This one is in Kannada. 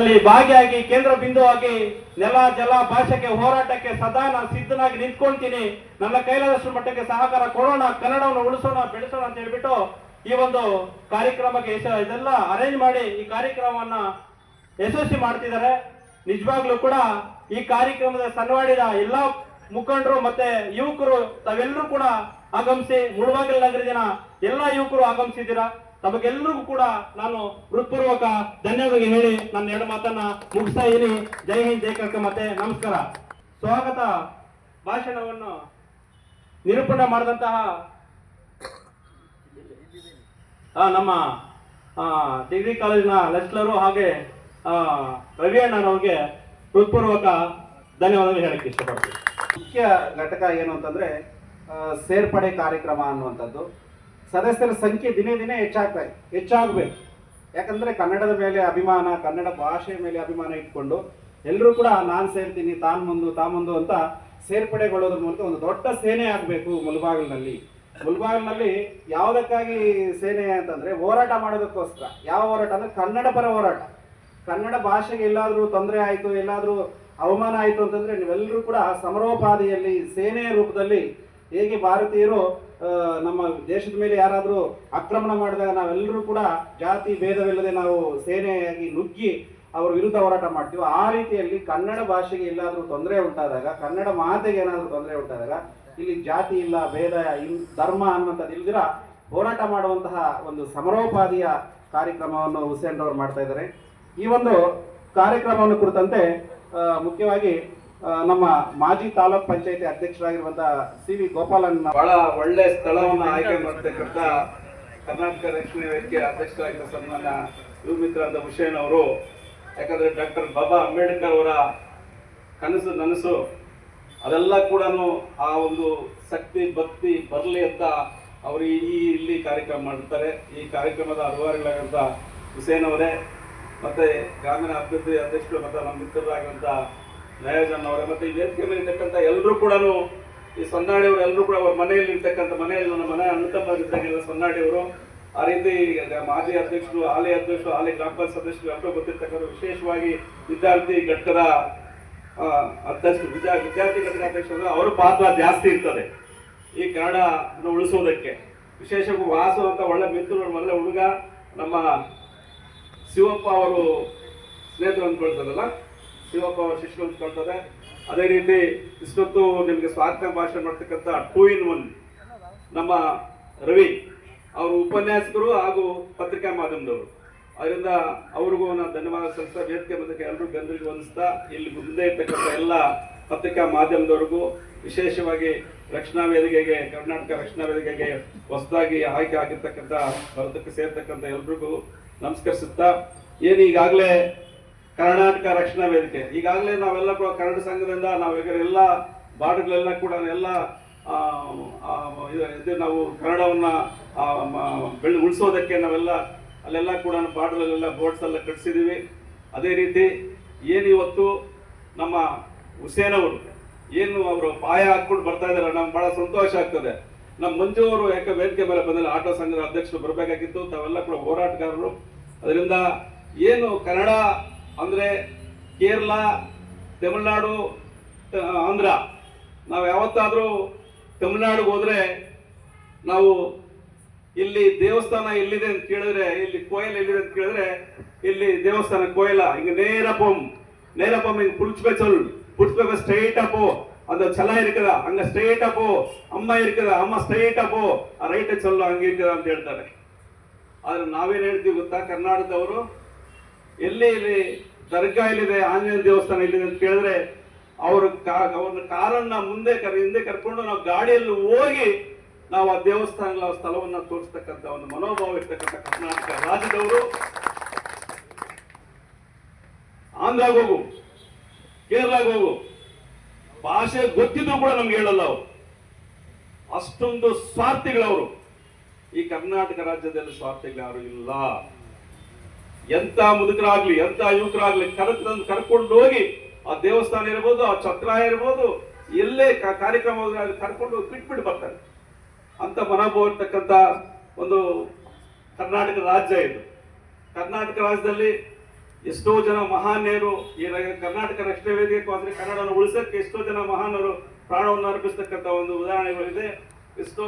ಅಲ್ಲಿ ಭಾಗಿಯಾಗಿ ಕೇಂದ್ರ ಬಿಂದುವಾಗಿ ನೆಲ, ಜಲ ಭಾಷೆಗೆ ಹೋರಾಟಕ್ಕೆ ಸದಾ ನಾನು ಸಿದ್ಧನಾಗಿ ನಿಂತ್ಕೊಳ್ತೀನಿ ನನ್ನ ಕೈಲಾದಷ್ಟು ಮಟ್ಟಕ್ಕೆ ಸಹಕಾರ ಕೊಡೋಣ, ಕನ್ನಡವನ್ನು ಉಳಿಸೋಣ, ಬೆಳೆಸೋಣ ಅಂತ ಹೇಳ್ಬಿಟ್ಟು ಈ ಒಂದು ಕಾರ್ಯಕ್ರಮಕ್ಕೆ ಇದೆಲ್ಲ ಅರೇಂಜ್ ಮಾಡಿ ಈ ಕಾರ್ಯಕ್ರಮವನ್ನ ಯಶಸ್ವಿ ಮಾಡ್ತಿದ್ದಾರೆ. ನಿಜವಾಗ್ಲೂ ಕೂಡ ಈ ಕಾರ್ಯಕ್ರಮದ ಸನ್ವಾಡಿದ ಎಲ್ಲ ಮುಖಂಡರು ಮತ್ತೆ ಯುವಕರು, ತಾವೆಲ್ಲರೂ ಕೂಡ ಆಗಮಿಸಿ ಮುಳುಬಾಗಿಲು ನಗರ ಜನ ಎಲ್ಲಾ ಯುವಕರು ಆಗಮಿಸಿದ್ದೀರಾ? ತಮಗೆಲ್ಲರಿಗೂ ಕೂಡ ನಾನು ಹೃತ್ಪೂರ್ವಕ ಧನ್ಯವಾದ ಹೇಳಿ ನನ್ನ ಎರಡು ಮಾತನ್ನ ಮುಗಿಸ್ತಾ ಇದ್ದೀನಿ. ಜೈ ಹಿಂದ್, ಜೈ ಕರ್ಕ ಮತ್ತೆ ನಮಸ್ಕಾರ. ಸ್ವಾಗತ ಭಾಷಣವನ್ನು ನಿರೂಪಣೆ ಮಾಡಿದಂತಹ ನಮ್ಮ ಡಿಗ್ರಿ ಕಾಲೇಜಿನ ಲೆಕ್ಚರರು ಹಾಗೆ ರವಿ ಅಣ್ಣನವ್ರಿಗೆ ಹೃತ್ಪೂರ್ವಕ ಧನ್ಯವಾದಗಳು ಹೇಳಕ್ಕೆ ಇಷ್ಟಪಡ್ತೀನಿ. ಮುಖ್ಯ ಘಟಕ ಏನು ಅಂತಂದ್ರೆ ಸೇರ್ಪಡೆ ಕಾರ್ಯಕ್ರಮ ಅನ್ನುವಂಥದ್ದು. ಸದಸ್ಯರ ಸಂಖ್ಯೆ ದಿನೇ ದಿನೇ ಹೆಚ್ಚಾಗ್ತಾ ಹೆಚ್ಚಾಗಬೇಕು. ಯಾಕಂದರೆ ಕನ್ನಡದ ಮೇಲೆ ಅಭಿಮಾನ, ಕನ್ನಡ ಭಾಷೆಯ ಮೇಲೆ ಅಭಿಮಾನ ಇಟ್ಕೊಂಡು ಎಲ್ಲರೂ ಕೂಡ ನಾನು ಸೇರ್ತೀನಿ, ತಾನು ಮುಂದು ತಾ ಮುಂದು ಅಂತ ಸೇರ್ಪಡೆಗೊಳ್ಳೋದ್ರ ಮೂಲಕ ಒಂದು ದೊಡ್ಡ ಸೇನೆ ಆಗಬೇಕು ಮುಲ್ಬಾಗಿಲಿನಲ್ಲಿ. ಮುಲ್ಬಾಗಿಲಿನಲ್ಲಿ ಯಾವುದಕ್ಕಾಗಿ ಸೇನೆ ಅಂತಂದರೆ ಹೋರಾಟ ಮಾಡೋದಕ್ಕೋಸ್ಕರ. ಯಾವ ಹೋರಾಟ ಅಂದರೆ ಕನ್ನಡ ಪರ ಹೋರಾಟ. ಕನ್ನಡ ಭಾಷೆಗೆ ಎಲ್ಲಾದರೂ ತೊಂದರೆ ಆಯಿತು, ಎಲ್ಲಾದರೂ ಅವಮಾನ ಆಯಿತು ಅಂತಂದರೆ ನೀವೆಲ್ಲರೂ ಕೂಡ ಸಮರೋಪಾದಿಯಲ್ಲಿ ಸೇನೆಯ ರೂಪದಲ್ಲಿ ಹೇಗೆ ಭಾರತೀಯರು ನಮ್ಮ ದೇಶದ ಮೇಲೆ ಯಾರಾದರೂ ಆಕ್ರಮಣ ಮಾಡಿದಾಗ ನಾವೆಲ್ಲರೂ ಕೂಡ ಜಾತಿ ಭೇದವಿಲ್ಲದೆ ನಾವು ಸೇನೆಯಾಗಿ ನುಗ್ಗಿ ಅವರ ವಿರುದ್ಧ ಹೋರಾಟ ಮಾಡ್ತೀವಿ, ಆ ರೀತಿಯಲ್ಲಿ ಕನ್ನಡ ಭಾಷೆಗೆ ಎಲ್ಲಾದರೂ ತೊಂದರೆ ಉಂಟಾದಾಗ, ಕನ್ನಡ ಮಾತೆಗೆ ಏನಾದರೂ ತೊಂದರೆ ಉಂಟಾದಾಗ, ಇಲ್ಲಿ ಜಾತಿ ಇಲ್ಲ, ಭೇದ ಧರ್ಮ ಅನ್ನುವಂಥದ್ದು ಇಲ್ದಿರ ಹೋರಾಟ ಮಾಡುವಂತಹ ಒಂದು ಸಮರೋಪಾದಿಯ ಕಾರ್ಯಕ್ರಮವನ್ನು ಹುಸೇನ್ ಅವರು ಮಾಡ್ತಾ ಇದ್ದಾರೆ. ಈ ಒಂದು ಕಾರ್ಯಕ್ರಮವನ್ನು ಕುರಿತಂತೆ ಮುಖ್ಯವಾಗಿ ನಮ್ಮ ಮಾಜಿ ತಾಲೂಕ್ ಪಂಚಾಯತಿ ಅಧ್ಯಕ್ಷರಾಗಿರುವಂತಹ ಸಿ ವಿ ಗೋಪಾಲನ್ ಬಹಳ ಒಳ್ಳೆ ಸ್ಥಳವನ್ನು ಆಯ್ಕೆ ಮಾಡತಕ್ಕಂಥ ಕರ್ನಾಟಕ ರಕ್ಷಣೆ ವೇದಿಕೆ ಅಧ್ಯಕ್ಷರಾಗಿರುವ ಸನ್ಮಾನ ಯುವ ಮಿತ್ರ ಅಂತ ಹುಸೇನ್ ಅವರು. ಯಾಕಂದ್ರೆ ಡಾಕ್ಟರ್ ಬಾಬಾ ಅಂಬೇಡ್ಕರ್ ಅವರ ಕನಸು ನನಸು, ಅದೆಲ್ಲ ಕೂಡ ಆ ಒಂದು ಶಕ್ತಿ, ಭಕ್ತಿ ಬರಲಿ ಅಂತ ಅವರು ಈ ಇಲ್ಲಿ ಕಾರ್ಯಕ್ರಮ ಮಾಡ್ತಾರೆ. ಈ ಕಾರ್ಯಕ್ರಮದ ಅಧಿಕಾರಿಗಳಾದಂಥ ಹುಸೇನ್ ಅವರೇ, ಮತ್ತೆ ಗ್ರಾಮೀಣ ಅಭಿವೃದ್ಧಿ ಅಧ್ಯಕ್ಷರು, ಮತ್ತು ನಮ್ಮ ಮಿತ್ರರಾಗಿರುವಂಥ ನಯೋಜನ್ ಅವರ ಮತ್ತೆ ಈ ವೇದಿಕೆ ಮೇಲೆ ಇರ್ತಕ್ಕಂಥ ಎಲ್ಲರೂ ಕೂಡ ಈ ಸೊನ್ನಾಡಿಯವರು ಎಲ್ಲರೂ ಕೂಡ ಅವ್ರ ಮನೆಯಲ್ಲಿ ಇರ್ತಕ್ಕಂಥ ಮನೆಯಲ್ಲಿ ನನ್ನ ಮನೆ ಅಣ್ಣತಮ್ಮರಿದ್ದಂಗೆಲ್ಲ ಸೊನ್ನಾಡಿಯವರು ಆ ರೀತಿ ಮಾಜಿ ಅಧ್ಯಕ್ಷರು, ಹಾಲಿ ಅಧ್ಯಕ್ಷರು, ಹಾಲಿ ಗ್ರಾಮ ಪಂಚಾಯತ್ ಸದಸ್ಯರು ಎಲ್ಲರೂ ಗೊತ್ತಿರ್ತಕ್ಕಂಥ ವಿಶೇಷವಾಗಿ ವಿದ್ಯಾರ್ಥಿ ಘಟಕದ ಅಧ್ಯಕ್ಷ ವಿದ್ಯಾರ್ಥಿ ಘಟಕ ಅಧ್ಯಕ್ಷರು, ಅವರ ಪಾತ್ರ ಜಾಸ್ತಿ ಇರ್ತದೆ ಈ ಕನ್ನಡವನ್ನು ಉಳಿಸೋದಕ್ಕೆ. ವಿಶೇಷವಾಗಿ ವಾಸು ಒಳ್ಳೆ ಮಿತ್ರರು ಒಳ್ಳೆ ಹುಡುಗ, ನಮ್ಮ ಶಿವಪ್ಪ ಅವರು ಸ್ನೇಹಿತರು ಅಂದ್ಕೊಳ್ತಾರಲ್ಲ ಶಿವಪ್ಪ ಶಿಶು ಅಂದ್ಕೊಳ್ತಾರೆ. ಅದೇ ರೀತಿ ಇಷ್ಟೊತ್ತು ನಿಮಗೆ ಸ್ವಾಗತ ಭಾಷಣ ಮಾಡ್ತಕ್ಕಂಥ ಟೂ ಇನ್ ಒನ್ ನಮ್ಮ ರವಿ ಅವರು ಉಪನ್ಯಾಸಕರು ಹಾಗೂ ಪತ್ರಿಕಾ ಮಾಧ್ಯಮದವರು. ಅದರಿಂದ ಅವ್ರಿಗೂ ನಾನು ಧನ್ಯವಾದ ಸಲ್ಲಿಸ್ತಾ ವೇದಿಕೆ ಮಧ್ಯಕ್ಕೆ ಎಲ್ಲರೂ ಗಂಧರಿಗೆ ಹೊಂದಿಸ್ತಾ ಇಲ್ಲಿ ಮುಂದೆ ಇರ್ತಕ್ಕಂಥ ಎಲ್ಲ ಪತ್ರಿಕಾ ಮಾಧ್ಯಮದವ್ರಿಗೂ ವಿಶೇಷವಾಗಿ ರಕ್ಷಣಾ ವೇದಿಕೆಗೆ, ಕರ್ನಾಟಕ ರಕ್ಷಣಾ ವೇದಿಕೆಗೆ ಹೊಸದಾಗಿ ಆಯ್ಕೆ ಆಗಿರ್ತಕ್ಕಂಥ, ಭಾರತಕ್ಕೆ ಸೇರ್ತಕ್ಕಂಥ ಎಲ್ರಿಗೂ ನಮಸ್ಕರಿಸುತ್ತಾ, ಏನು ಈಗಾಗಲೇ ಕರ್ನಾಟಕ ರಕ್ಷಣಾ ವೇದಿಕೆ. ಈಗಾಗಲೇ ನಾವೆಲ್ಲ ಕೂಡ ಕನ್ನಡ ಸಂಘದಿಂದ ನಾವು ಈಗ ಎಲ್ಲ ಬಾರ್ಡ್ಗಳೆಲ್ಲ ಕೂಡ ಎಲ್ಲ ಇದು- ನಾವು ಕನ್ನಡವನ್ನ ಬೆಳೆ, ಉಳಿಸೋದಕ್ಕೆ ನಾವೆಲ್ಲ ಅಲ್ಲೆಲ್ಲ ಕೂಡ ಬಾರ್ಡ್ರಲ್ಲೆಲ್ಲ ಬೋರ್ಡ್ಸ್ ಎಲ್ಲ ಕಟ್ಸಿದೀವಿ. ಅದೇ ರೀತಿ ಏನು ಇವತ್ತು ನಮ್ಮ ಹುಸೇನ್ ಅವರು, ಏನು ಅವರು ಪಾಯ ಹಾಕ್ಕೊಂಡು ಬರ್ತಾ ಇದ್ದಾರೆ, ನಮ್ಗೆ ಬಹಳ ಸಂತೋಷ ಆಗ್ತದೆ. ನಮ್ಮ ಮಂಜು ಅವರು ಯಾಕೆ ವೇದಿಕೆ ಮೇಲೆ ಬಂದಿಲ್ಲ ಆಟೋ ಸಂಘದ ಅಧ್ಯಕ್ಷರು ಬರಬೇಕಾಗಿತ್ತು, ತಾವೆಲ್ಲ ಕೂಡ ಹೋರಾಟಗಾರರು. ಅದರಿಂದ ಏನು ಕನ್ನಡ ಅಂದ್ರೆ ಕೇರಳ ತಮಿಳುನಾಡು ತ- ಆಂಧ್ರ ನಾವು ಯಾವತ್ತಾದ್ರೂ ತಮಿಳುನಾಡಿಗೆ ಹೋದ್ರೆ ನಾವು ಇಲ್ಲಿ ದೇವಸ್ಥಾನ ಎಲ್ಲಿದೆ ಅಂತ ಕೇಳಿದ್ರೆ ಇಲ್ಲಿ ಕೋಯಿಲ್ ಎಲ್ಲಿದೆ ಅಂತ ಕೇಳಿದ್ರೆ ಇಲ್ಲಿ ದೇವಸ್ಥಾನ ಕೋಯಿಲ ಹಿಂಗ நேரப்பம் நேரப்பம் இங்க புடிச்சுக்க சொல் புடிச்சுக்க ஸ்ட்ரைட்டா போ அந்த சலா இருக்குதா அங்க ஸ்ட்ரைட்டா போ ಅಮ್ಮ இருக்குதா ಅಮ್ಮ ಸ್ಟ್ರೈಟಾ ಪೋ ಆ ರೈಟ್ ಚೊಲ್ಲು ಹಂಗೆ இருக்குதா ಅಂತ ಹೇಳ್ತಾರೆ ಆದ್ರೆ ನಾವೇನ್ ಹೇಳ್ತೀವಿ ಗೊತ್ತಾ ಕರ್ನಾಟಕದವರು ಎಲ್ಲಿ ಇಲ್ಲಿ ದರ್ಗಾ ಇಲ್ಲಿದೆ ಆಂಜನೇಯ ದೇವಸ್ಥಾನ ಇಲ್ಲಿದೆ ಅಂತ ಕೇಳಿದ್ರೆ, ಅವರು ಅವ್ರ ಕಾರನ್ನ ಮುಂದೆ ಕರ್, ಹಿಂದೆ ಕರ್ಕೊಂಡು ನಾವು ಗಾಡಿಯಲ್ಲಿ ಹೋಗಿ ನಾವು ಆ ದೇವಸ್ಥಾನಗಳ ಸ್ಥಳವನ್ನ ತೋರಿಸ್ತಕ್ಕಂಥ ಒಂದು ಮನೋಭಾವ ಇರ್ತಕ್ಕಂಥ ಕರ್ನಾಟಕ ರಾಜ್ಯದವರು. ಆಂಧ್ರಾಗ ಹೋಗು ಕೇರಳಾಗ ಹೋಗು. ಭಾಷೆ ಗೊತ್ತಿದ್ರು ಕೂಡ ನಮ್ಗೆ ಹೇಳಲ್ಲ ಅವರು. ಅಷ್ಟೊಂದು ಸ್ವಾರ್ಥಿಗಳವರು. ಈ ಕರ್ನಾಟಕ ರಾಜ್ಯದಲ್ಲಿ ಸ್ವಾರ್ಥಿಗಳು ಯಾರು ಇಲ್ಲ. ಎಂತ ಮುದುಕರಾಗ್ಲಿ, ಎಂತ ಯುವಕರಾಗ್ಲಿ ಕರೆಕ್ ಕರ್ಕೊಂಡು ಹೋಗಿ, ಆ ದೇವಸ್ಥಾನ ಇರ್ಬೋದು, ಆ ಛತ್ರ ಇರ್ಬೋದು ಎಲ್ಲೇ ಕಾರ್ಯಕ್ರಮ ಕರ್ಕೊಂಡು ಹೋಗಿ ಬಿಟ್ಬಿಟ್ಟು ಬರ್ತಾರೆ. ಅಂತ ಮನೋಭಾವ ಒಂದು ಕರ್ನಾಟಕ ರಾಜ್ಯ ಇದು. ಕರ್ನಾಟಕ ರಾಜ್ಯದಲ್ಲಿ ಎಷ್ಟೋ ಜನ ಮಹಾನ್ಯರು, ಈ ಕರ್ನಾಟಕ ರಕ್ಷಣೆ ವೇದಿಕೆ ಅಂದ್ರೆ ಕನ್ನಡವನ್ನು ಉಳಿಸಕ್ಕೆ ಎಷ್ಟೋ ಜನ ಮಹಾನರು ಪ್ರಾಣವನ್ನು ಅರ್ಪಿಸ್ತಕ್ಕಂಥ ಒಂದು ಉದಾಹರಣೆಗಳಿದೆ. ಎಷ್ಟೋ